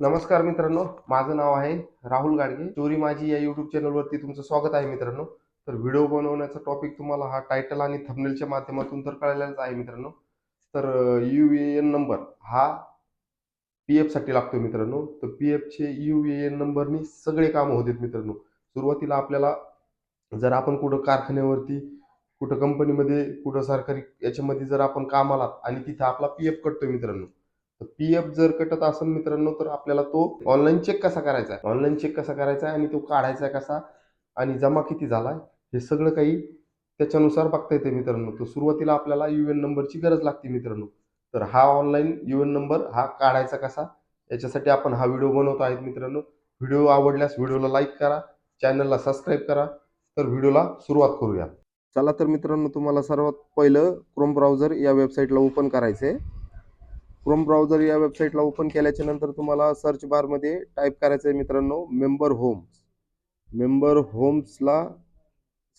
नमस्कार मित्रांनो माझं नाव आहे राहुल गाडगे. चोरी माझी या युट्यूब चॅनलवरती तुमचं स्वागत आहे मित्रांनो. तर व्हिडिओ बनवण्याचा टॉपिक तुम्हाला हा टायटल आणि थंबनेलच्या माध्यमातून तर कळलेलाच आहे मित्रांनो. तर यू ए एन नंबर हा पी एफसाठी लागतो मित्रांनो. तर पी एफचे यू ए एन नंबरनी सगळे कामं होतात मित्रांनो. सुरुवातीला आपल्याला जर आपण कुठं कारखान्यावरती कुठं कंपनीमध्ये कुठं सरकारी याच्यामध्ये जर आपण कामाला आणि तिथं आपला पी एफ कटतो मित्रांनो तर पी एफ जर कटत असेल मित्रांनो तर आपल्याला तो ऑनलाईन चेक कसा करायचा? आहे ऑनलाईन चेक कसा करायचा आहे आणि तो काढायचा कसा? आणि जमा किती झाला हे सगळं काही त्याच्यानुसार बघता येते मित्रांनो. तर सुरुवातीला आपल्याला यू एन नंबरची गरज लागते मित्रांनो. तर हा ऑनलाईन यू एन नंबर हा काढायचा कसा? याच्यासाठी आपण हा व्हिडिओ बनवतो आहेत मित्रांनो. व्हिडिओ आवडल्यास व्हिडिओला लाईक करा चॅनलला सबस्क्राईब करा. तर व्हिडिओला सुरुवात करूया. चला तर मित्रांनो तुम्हाला सर्वात पहिलं क्रोम ब्राउझर या वेबसाईटला ओपन करायचं आहे क्रोम ब्राउझर या वेबसाईटला ओपन केल्याच्यानंतर तुम्हाला सर्च बारमध्ये टाईप करायचं आहे मित्रांनो मेंबर होम्स मेंबर होम्सला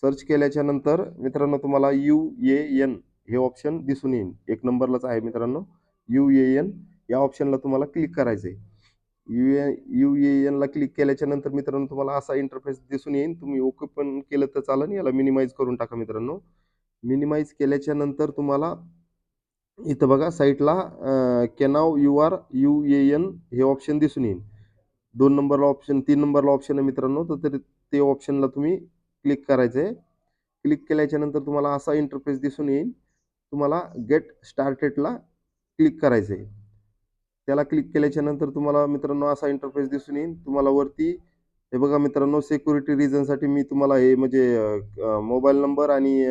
सर्च केल्याच्यानंतर मित्रांनो तुम्हाला यू ए एन हे ऑप्शन दिसून येईल. एक नंबरलाच आहे मित्रांनो. यू ए एन या ऑप्शनला तुम्हाला क्लिक करायचं आहे यू ए यू ए एनला क्लिक केल्याच्यानंतर मित्रांनो तुम्हाला असा इंटरफेस दिसून येईल. तुम्ही ओके पण केलं तर चालेल याला मिनिमाइज करून टाका मित्रांनो. मिनिमाइज केल्याच्यानंतर तुम्हाला इथं बघा साईटला केनाव your U A N हे ऑप्शन दिसून येईल. दोन नंबरला ऑप्शन तीन नंबरला ऑप्शन आहे मित्रांनो तर तरी ते ऑप्शनला तुम्ही क्लिक करायचं आहे क्लिक केल्याच्यानंतर तुम्हाला असा इंटरफेस दिसून येईल. तुम्हाला गेट स्टार्टेडला क्लिक करायचं आहे त्याला क्लिक केल्याच्यानंतर तुम्हाला मित्रांनो असा इंटरफेस दिसून येईल. तुम्हाला वरती हे बघा मित्रांनो सिक्युरिटी रिझनसाठी मी तुम्हाला हे म्हणजे मोबाईल नंबर आणि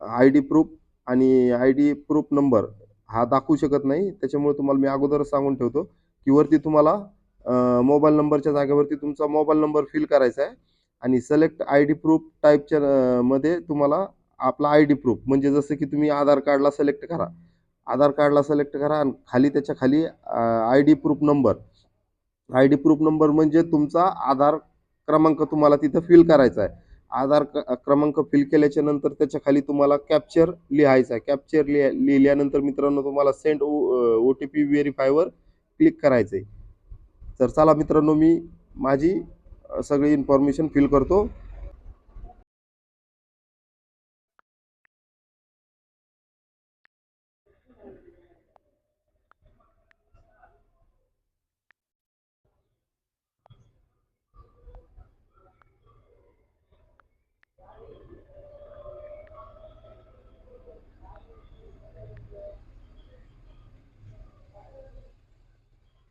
आय डी प्रूफ आणि आय डी प्रूफ नंबर हा दाखवू शकत नाही. त्याच्यामुळे तुम्हाला मी अगोदरच सांगून ठेवतो की वरती तुम्हाला मोबाईल नंबरच्या जागेवरती तुमचा मोबाईल नंबर फिल करायचा आहे. आणि सिलेक्ट आय डी प्रूफ टाईपच्या मध्ये तुम्हाला आपला आय डी प्रूफ म्हणजे जसं की तुम्ही आधार कार्डला सिलेक्ट करा. आधार कार्डला सिलेक्ट करा आणि खाली त्याच्याखाली I D proof number I D proof number म्हणजे तुमचा आधार क्रमांक तुम्हाला तिथं फिल करायचा आहे. आधार क्रमांक फिल केल्याच्यानंतर त्याच्याखाली तुम्हाला कॅप्चर लिहायचा आहे. कॅप्चर लिहा लिहिल्यानंतर मित्रांनो तुम्हाला सेंड ओ टी पी व्हेरीफायवर क्लिक करायचं आहे. तर चला मित्रांनो मी माझी सगळी इन्फॉर्मेशन फिल करतो.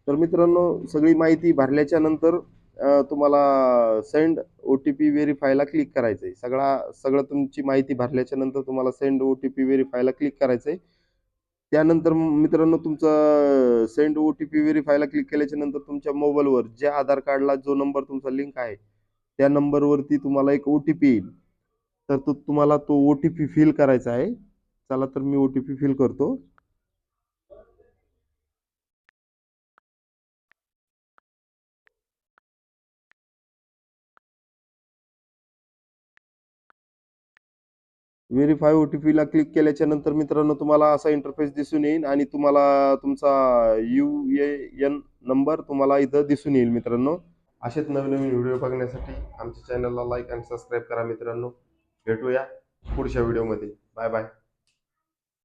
तर मित्रांनो सगळी माहिती भरल्याच्या नंतर तुम्हाला सेंड ओ टी पी व्हेरीफायला क्लिक करायचं आहे सगळा सगळं तुमची माहिती भरल्याच्या नंतर तुम्हाला सेंड ओ टी पी व्हेरीफायला क्लिक करायचं आहे त्यानंतर मित्रांनो तुमचं सेंड ओ टी पी व्हेरीफायला क्लिक केल्याच्यानंतर तुमच्या मोबाईलवर ज्या आधार कार्डला जो नंबर तुमचा लिंक आहे त्या नंबरवरती तुम्हाला एक ओ टी पी येईल. तर तो तुम्हाला तो ओ टी पी फिल करायचा आहे. चला तर मी ओ टी पी फिल करतो. व्हेरीफाय ओ टी पीला क्लिक केल्याच्यानंतर मित्रांनो तुम्हाला असा इंटरफेस दिसून येईल आणि तुम्हाला तुमचा यू ए एन नंबर तुम्हाला इथं दिसून येईल मित्रांनो. असेच नवीन नवीन व्हिडिओ बघण्यासाठी आमच्या चॅनलला लाईक आणि सबस्क्राईब करा मित्रांनो. भेटूया पुढच्या व्हिडिओमध्ये बाय बाय